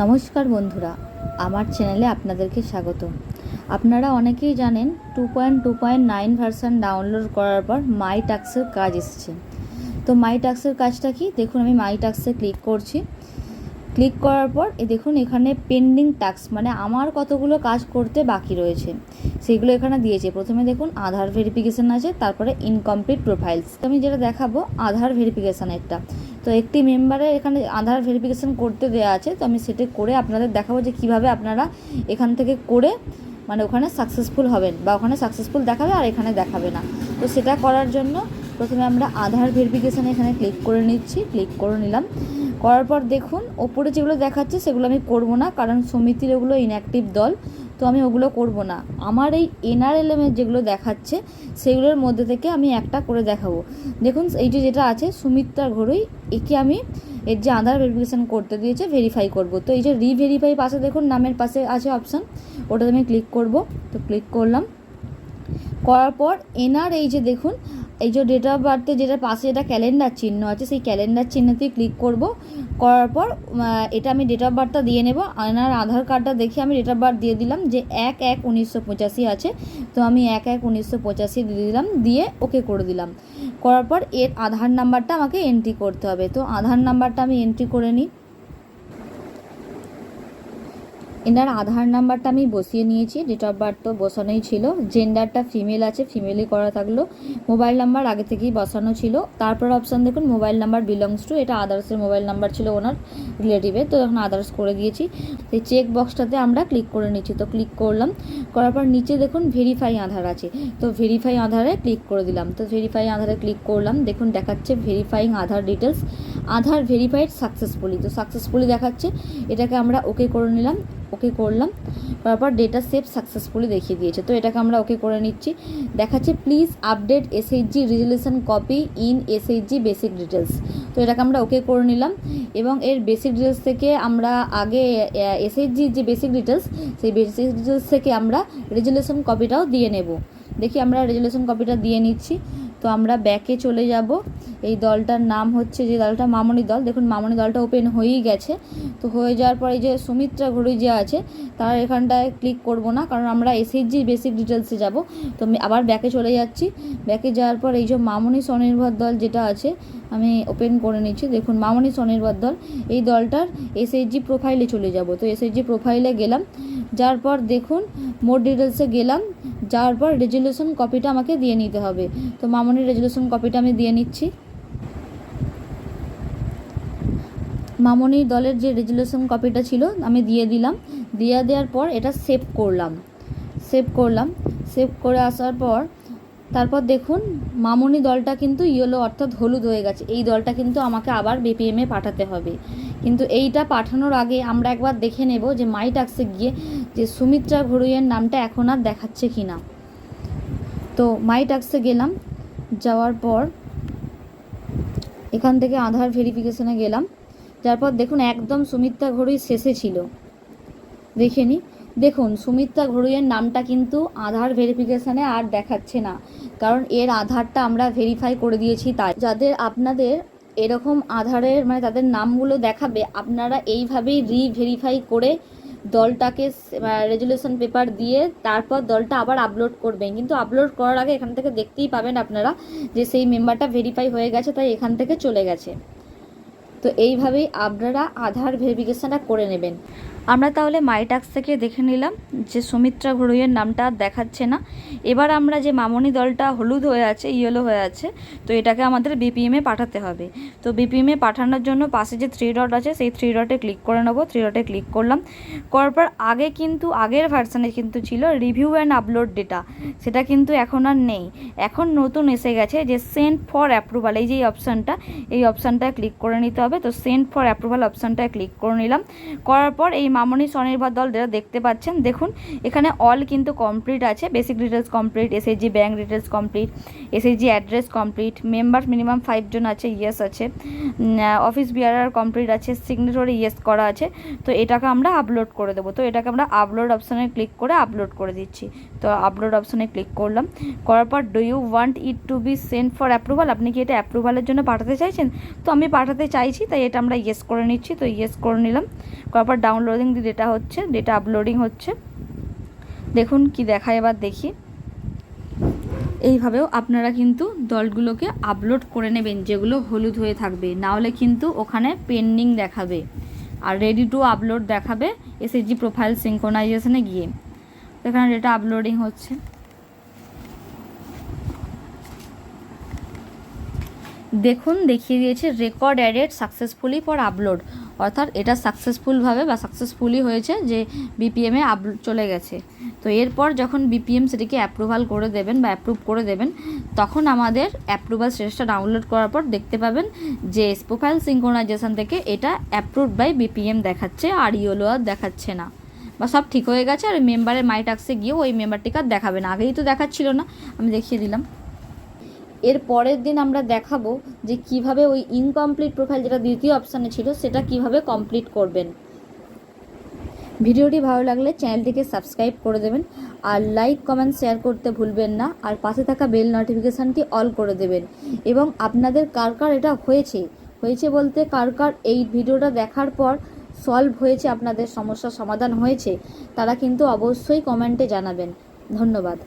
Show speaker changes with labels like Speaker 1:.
Speaker 1: নমস্কার বন্ধুরা, আমার চ্যানেলে আপনাদেরকে স্বাগত। আপনারা অনেকেই জানেন two point two point nine version download করার পর মাই টাক্সের কাজ এসেছে। তো মাই টাক্সের কাজটা কি? দেখুন, আমি মাই টাক্সে ক্লিক করছি। ক্লিক করার পর, এ দেখুন এখানে পেন্ডিং টাস্ক মানে আমার কতগুলো কাজ করতে বাকি রয়েছে সেইগুলো এখানে দিয়েছে। প্রথমে দেখুন আধার ভেরিফিকেশান আছে, তারপরে ইনকমপ্লিট প্রোফাইলস আমি যেটা দেখাবো, আধার ভেরিফিকেশান একটা। তো একটি মেম্বারে এখানে আধার ভেরিফিকেশান করতে দেওয়া আছে, তো আমি সেটা করে আপনাদের দেখাবো যে কীভাবে আপনারা এখান থেকে করে মানে ওখানে সাকসেসফুল হবেন বা ওখানে সাকসেসফুল দেখাবে আর এখানে দেখাবে না। তো সেটা করার জন্য প্রথমে আমরা আধার ভেরিফিকেশানে এখানে ক্লিক করে নিচ্ছি ক্লিক করে নিলাম। করার পর দেখুন, ওপরে যেগুলো দেখাচ্ছে সেগুলো আমি করব না, কারণ সমিতির ওগুলো ইনঅ্যাক্টিভ দল, তো আমি ওগুলো করব না। আমার এই এনআরএলএমের যেগুলো দেখাচ্ছে, সেগুলোর মধ্যে থেকে আমি একটা করে দেখাবো। দেখুন, এই যে যেটা আছে সুমিত্রা ঘরুই একে আমি এর যে আধার ভেরিফিকেশান করতে দিয়েছে ভেরিফাই করব। তো এই যে রিভেরিফাই পাশে দেখুন, নামের পাশে আছে অপশান ওটাতে আমি ক্লিক করব। তো ক্লিক করলাম। করার পর এনার এই যে দেখুন এই যে ডেট অফ বার্থে যেটা পাশে যেটা ক্যালেন্ডার চিহ্ন আছে, সেই ক্যালেন্ডার চিহ্নতে ক্লিক করব। করার পর এটা আমি ডেট অফ বার্থটা দিয়ে নেব। এনার আধার কার্ডটা দেখে আমি ডেট অফ বার্থ দিয়ে দিলাম যে এক এক উনিশশো পঁচাশি আছে। তো আমি এক এক উনিশশো পঁচাশি দিয়ে দিলাম, দিয়ে ওকে করে দিলাম। করার পর এর আধার নাম্বারটা আমাকে এন্ট্রি করতে হবে। তো আধার নাম্বারটা আমি এন্ট্রি করে নিই। এনার আধার নাম্বারটা আমি বসিয়ে নিয়েছি ডেট অফ বার্থ তো বসানোই ছিল জেন্ডারটা ফিমেল আছে ফিমেলই করা থাকল মোবাইল নাম্বার আগে থেকেই বসানো ছিল, তারপর অপশান দেখুন মোবাইল নাম্বার বিলংস টু এটা আদার্সের মোবাইল নাম্বার ছিল ওনার রিলেটিভের তো এখন আদার্স করে দিয়েছি সেই চেক বক্সটাতে আমরা ক্লিক করে নিচ্ছি, তো ক্লিক করলাম, করার পর নিচে দেখুন ভেরিফাই আধার আছে, তো ভেরিফাই আধারে ক্লিক করে দিলাম, তো ভেরিফাই আধারে ক্লিক করলাম, দেখুন দেখাচ্ছে verifying Aadhaar details Aadhaar verified successfully তো সাকসেসফুলি দেখাচ্ছে, এটাকে আমরা ওকে করে নিলাম ওকে করলাম তারপর ডেটা সেভ সাকসেসফুলি দেখিয়ে দিয়েছে। তো এটাকে আমরা ওকে করে নিচ্ছি। দেখাচ্ছে please update SHG resolution copy in SHG basic details তো এটাকে আমরা ওকে করে নিলাম এবং এর বেসিক ডিটেলস থেকে আমরা আগে এসএইচজি যে বেসিক ডিটেলস সেই বেসিক ডিটেলস থেকে আমরা রেজুলেশন কপিটাও দিয়ে নেব। দেখি আমরা রেজুলেশন কপিটা দিয়ে নিচ্ছি। তো আমরা ব্যাকে চলে যাব। এই দলটার নাম হচ্ছে যে দলটা মামনি দল। দেখুন, মামনি দলটা ওপেন হয়েই গেছে। তো হয়ে যাওয়ার পরে যে সুমিত্রা ঘড়ি যে আছে, তার এখানটায় ক্লিক করব না, কারণ আমরা এসএইচজি বেসিক ডিটেলসে যাব। তো আবার ব্যাকে চলে যাচ্ছি। ব্যাকে যাওয়ার পর এই যে মামনি স্বনির্ভর দল যেটা আছে আমি ওপেন করে নিচ্ছি। দেখুন, মামনি স্বনির্ভর দল, এই দলটার এসএইচজি প্রোফাইলে চলে যাব। তো এসএইচজি প্রোফাইলে গেলাম, যার পর দেখুন মোর ডিটেলসে গেলাম যাওয়ার পর রেজুলেশন কপিটা আমাকে দিয়ে নিতে হবে। তো মামনির রেজুলেশন কপিটা আমি দিয়ে নিচ্ছি। মামনির দলের যে রেজুলেশন কপিটা ছিল, আমি দিয়ে দিলাম। দিয়ে দেওয়ার পর এটা সেভ করলাম। সেভ করলাম। সেভ করে আসার পর তারপর দেখুন, মামনি দলটা কিন্তু ইয়েলো অর্থাৎ হলুদ হয়ে গেছে। এই দলটা কিন্তু আমাকে আবার বিপিএমে পাঠাতে হবে। কিন্তু এইটা পাঠানোর আগে আমরা একবার দেখে নেব যে মাই টাক্সে গিয়ে যে সুমিত্রা ঘড়ুইয়ের নামটা এখন আর দেখাচ্ছে কি না। তো মাই টাক্সে গেলাম, যাওয়ার পর এখান থেকে আধার ভেরিফিকেশনে গেলাম। যার পর দেখুন, একদম সুমিত্রা ঘড়ুই শেষে ছিল। দেখে নি। দেখুন, সুমিত্রা ঘড়ুইয়ের নামটা কিন্তু আধার ভেরিফিকেশানে আর দেখাচ্ছে না। কারণ এর আধারটা আমরা ভেরিফাই করে দিয়েছি তাই। যাদের আপনাদের এরকম আধারের মানে তাদের নামগুলো দেখাবে, আপনারা এইভাবেই রিভেরিফাই করে দলটাকে রেজুলেশন পেপার দিয়ে তারপর দলটা আবার আপলোড করবেন। কিন্তু আপলোড করার আগে এখান থেকে দেখতেই পাবেন আপনারা যে সেই মেম্বারটা ভেরিফাই হয়ে গেছে, তাই এখান থেকে চলে গেছে। তো এইভাবেই আপনারা আধার ভেরিফিকেশানটা করে নেবেন। আমরা তাহলে মাইটাক্স থেকে দেখে নিলাম যে সুমিত্রা ঘড়ুইয়ের নামটা দেখাচ্ছে না। এবার আমরা যে মামনি দলটা হলুদ হয়ে আছে ইয়েলো হয়ে আছে, তো এটাকে আমাদের বিপিএমে পাঠাতে হবে। তো বিপিএমে পাঠানোর জন্য পাশে যে থ্রি ডট আছে, সেই থ্রি ডটে ক্লিক করে নেব। থ্রি ডটে ক্লিক করলাম। করার পর আগে কিন্তু, আগের ভার্সানে কিন্তু ছিল রিভিউ অ্যান্ড আপলোড ডেটা সেটা কিন্তু এখন আর নেই। এখন নতুন এসে গেছে যে সেন্ড ফর অ্যাপ্রুভাল এই যে অপশানটা এই অপশানটায় ক্লিক করে নিতে হবে। তো সেন্ড ফর অ্যাপ্রুভাল অপশানটায় ক্লিক করে নিলাম। করার পর এই মামনি স্বনির্ভর দল যেটা দেখতে পাচ্ছেন, দেখুন, এখানে অল কিন্তু কমপ্লিট আছে। Basic details complete SHG bank details complete SHG address complete member minimum five জন আছে ইয়েস আছে। অফিস বিয়ারার কমপ্লিট আছে সিগনেটরি ইয়েস করা আছে। তো এটাকে আমরা আপলোড করে দেবো। তো এটাকে আমরা আপলোড অপশানে ক্লিক করে আপলোড করে দিচ্ছি। তো আপলোড অপশানে ক্লিক করলাম। করার পর do you want it to be send for approval আপনি কি এটা অ্যাপ্রুভালের জন্য পাঠাতে চাইছেন? তো আমি পাঠাতে চাইছি, তাই এটা আমরা ইয়েস করে নিচ্ছি। তো ইয়েস করে নিলাম। করার পর ডাউনলোডিং ডেটা হচ্ছে ডেটা আপলোডিং হচ্ছে। দেখুন কি দেখায়, এবার দেখি। এইভাবেও আপনারা কিন্তু দলগুলোকে আপলোড করে নেবেন, যেগুলো হলুদ হয়ে থাকবে। নাহলে কিন্তু ওখানে পেন্ডিং দেখাবে আর রেডি টু আপলোড দেখাবে এসএসজি প্রোফাইল সিঙ্কোনাইজেশনে গিয়ে। এখানে ডেটা আপলোডিং হচ্ছে। দেখুন, দেখিয়ে দিয়েছে record added successfully for upload অর্থাৎ এটা সাকসেসফুলভাবে বা সাকসেসফুলি হয়েছে যে বিপিএমে আপ চলে গেছে। তো এরপর যখন বিপিএম সেটিকে অ্যাপ্রুভাল করে দেবেন বা অ্যাপ্রুভ করে দেবেন, তখন আমাদের অ্যাপ্রুভাল স্টেটাসটা ডাউনলোড করার পর দেখতে পাবেন যে প্রোফাইল সিঙ্ক্রোনাইজেশন থেকে এটা অ্যাপ্রুভ বাই বিপিএম দেখাচ্ছে, আর ইওলো আর দেখাচ্ছে না। বা সব ঠিক হয়ে গেছে, আর মেম্বারের মাই টাক্সে গিয়েও ওই মেম্বারটিকে আর দেখাবে না। আগেই তো দেখাচ্ছিল না। আমি দেখিয়ে দিলাম। এর পরের দিন আমরা দেখাবো যে কীভাবে ওই ইনকমপ্লিট প্রোফাইল যেটা দ্বিতীয় অপশানে ছিল, সেটা কীভাবে কমপ্লিট করবেন। ভিডিওটি ভালো লাগলে চ্যানেলটিকে সাবস্ক্রাইব করে দেবেন আর লাইক কমেন্ট শেয়ার করতে ভুলবেন না আর পাশে থাকা বেল নোটিফিকেশানটি অল করে দেবেন। এবং আপনাদের কার কার এটা হয়েছে? হয়েছে বলতে কার কার এই ভিডিওটা দেখার পর সলভ হয়েছে, আপনাদের সমস্যার সমাধান হয়েছে, তারা কিন্তু অবশ্যই কমেন্টে জানাবেন। ধন্যবাদ।